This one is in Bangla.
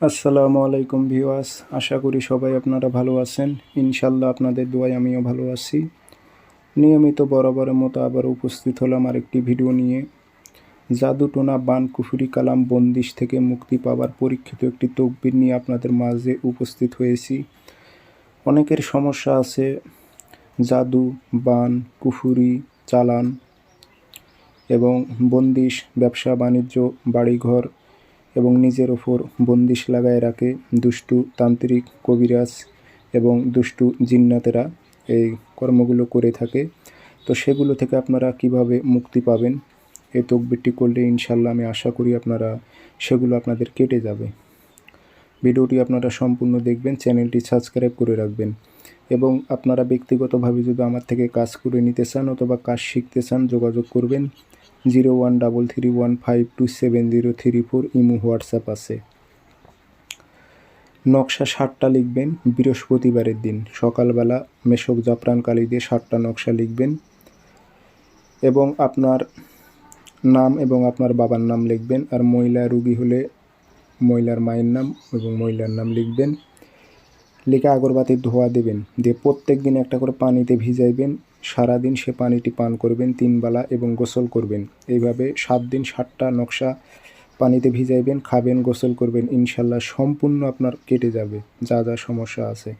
আসসালামু আলাইকুম ভিউয়ার্স, আশা করি সবাই আপনারা ভালো আছেন। ইনশাল্লাহ আপনাদের দোয়ায় আমিও ভালো আছি। নিয়মিত বরাবরের মতো আবার উপস্থিত হলাম আরেকটি ভিডিও নিয়ে। জাদুটোনা বান কুফুরি কালাম বন্দিশ থেকে মুক্তি পাওয়ার পরীক্ষিত একটি তকবির নিয়ে আপনাদের মাঝে উপস্থিত হয়েছি। অনেকের সমস্যা আছে, জাদু, বান, কুফুরি, চালান এবং বন্দিশ, ব্যবসা, বাণিজ্য, বাড়িঘর এবং নিজের ওপর বন্দিশ লাগায় রাখে দুষ্টু তান্ত্রিক কবিরাজ এবং দুষ্টু জিন্নাতেরা এই কর্মগুলো করে থাকে। তো সেগুলো থেকে আপনারা কীভাবে মুক্তি পাবেন? এই তকবিরটি করলে ইনশাল্লাহ আমি আশা করি আপনারা সেগুলো আপনাদের কেটে যাবে। ভিডিওটি আপনারা সম্পূর্ণ দেখবেন, চ্যানেলটি সাবস্ক্রাইব করে রাখবেন। এবং আপনারা ব্যক্তিগতভাবে যদি আমার থেকে কাজ করে নিতে চান অথবা কাজ শিখতে চান, যোগাযোগ করবেন। Zero one double three one five two seven zero three four imo WhatsApp আছে। নকশা ষাটটা লিখবেন, বৃহস্পতিবারের দিন। সকালবেলা মেশক জাফরান কালি দিয়ে ষাটটা নকশা লিখবেন এবং আপনার নাম এবং আপনার বাবার নাম লিখবেন আর মহিলা রুগী হলে মহিলার মায়ের নাম এবং মহিলার নাম লিখবেন। লিখে আগরবাতির ধোয়া দেবেন, দিয়ে প্রত্যেক দিন একটা করে পানিতে ভিজাইবেন সারাদিন সে পানিটি পান করবেন তিনবেলা এবং গোসল করবেন। এইভাবে সাত দিন সাতটা নকশা পানিতে ভিজাইবেন, খাবেন, গোসল করবেন, ইনশাল্লাহ সম্পূর্ণ আপনার কেটে যাবে, যা যা সমস্যা আছে।